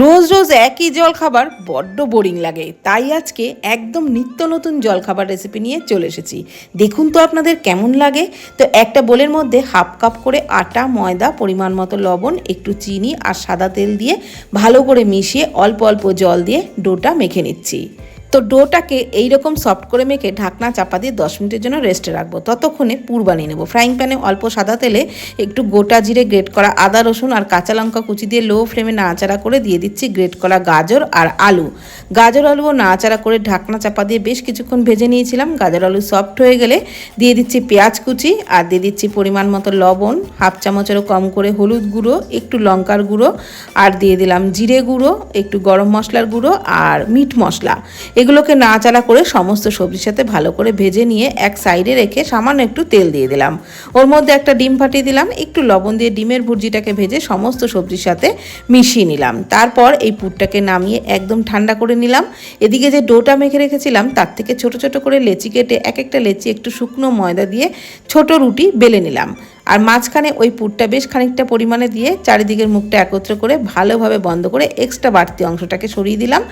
রোজ রোজ একই জল খাবার বড্ড বোরিং লাগে। তাই আজকে একদম নিত্য নতুন জল খাবার রেসিপি নিয়ে চলে এসেছি। দেখুন তো আপনাদের কেমন লাগে। তো একটা বোলের মধ্যে হাফ কাপ করে আটা, ময়দা, পরিমাণ মতো লবণ, একটু চিনি আর সাদা তেল দিয়ে ভালো করে মিশিয়ে অল্প অল্প জল দিয়ে ডোটা মেখে নিচ্ছি। তো ডোটাকে এইরকম সফট করে মেখে ঢাকনা চাপা দিয়ে দশ মিনিটের জন্য রেস্টে রাখব। ততক্ষণে পুর বানিয়ে নেব। ফ্রাইং প্যানে অল্প সাদা তেলে একটু গোটা জিরে গ্রেট করা আদা, রসুন আর কাঁচা লঙ্কা কুচি দিয়ে লো ফ্লেমে নাড়াচাড়া করে দিয়ে দিচ্ছি গ্রেট করা গাজর আর আলু। গাজর আলুও নাড়াচাড়া করে ঢাকনা চাপা দিয়ে বেশ কিছুক্ষণ ভেজে নিয়েছিলাম। গাজর, আলু সফট হয়ে গেলে দিয়ে দিচ্ছি পেঁয়াজ কুচি আর দিয়ে দিচ্ছি পরিমাণ মতো লবণ। হাফ চামচেরও কম করে হলুদ গুঁড়ো, একটু লঙ্কার গুঁড়ো আর দিয়ে দিলাম জিরে গুঁড়ো, একটু গরম মশলার গুঁড়ো আর মিট মশলা। এগুলোকে নাড়াচাড়া করে সমস্ত সবজির সাথে ভালো করে ভেজে নিয়ে এক সাইডে রেখে সামান্য একটু তেল দিয়ে দিলাম। ওর মধ্যে একটা ডিম ফাটিয়ে দিলাম, একটু লবণ দিয়ে ডিমের ভুর্জিটাকে ভেজে সমস্ত সবজির সাথে মিশিয়ে নিলাম। তারপর এই পুরটাকে নামিয়ে একদম ঠান্ডা করে নিলাম। এদিকে যে ডোটা মেখে রেখেছিলাম, তার থেকে ছোট ছোট করে লেচি কেটে এক একটা লেচি একটু শুকনো ময়দা দিয়ে ছোট রুটি বেলে নিলাম। আর মাঝখানে ওই পুরটা বেশ খানিকটা পরিমাণে দিয়ে চারিদিকের মুখটা একত্র করে ভালোভাবে বন্ধ করে এক্সট্রা বাড়তি অংশটাকে সরিয়ে দিলাম।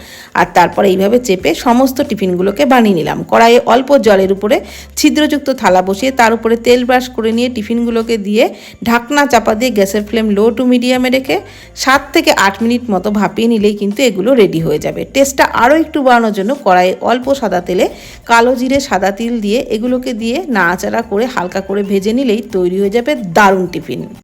আর তারপর এইভাবে চেপে সমস্ত টিফিনগুলোকে বানিয়ে নিলাম। কড়াইয়ে অল্প জলের উপরে ছিদ্রযুক্ত থালা বসিয়ে তার উপরে তেল ব্রাশ করে নিয়ে টিফিনগুলোকে দিয়ে ঢাকনা চাপা দিয়ে গ্যাসের ফ্লেম লো টু মিডিয়ামে রেখে সাত থেকে আট মিনিট মতো ভাপিয়ে নিলেই কিন্তু এগুলো রেডি হয়ে যাবে। টেস্টটা আরও একটু বাড়ানোর জন্য কড়াইয়ে অল্প সাদা তেলে কালো জিরে সাদা তিল দিয়ে এগুলোকে দিয়ে নাড়াচাড়া করে হালকা করে ভেজে নিলেই তৈরি হয়ে যাবে দারুণ টিফিন।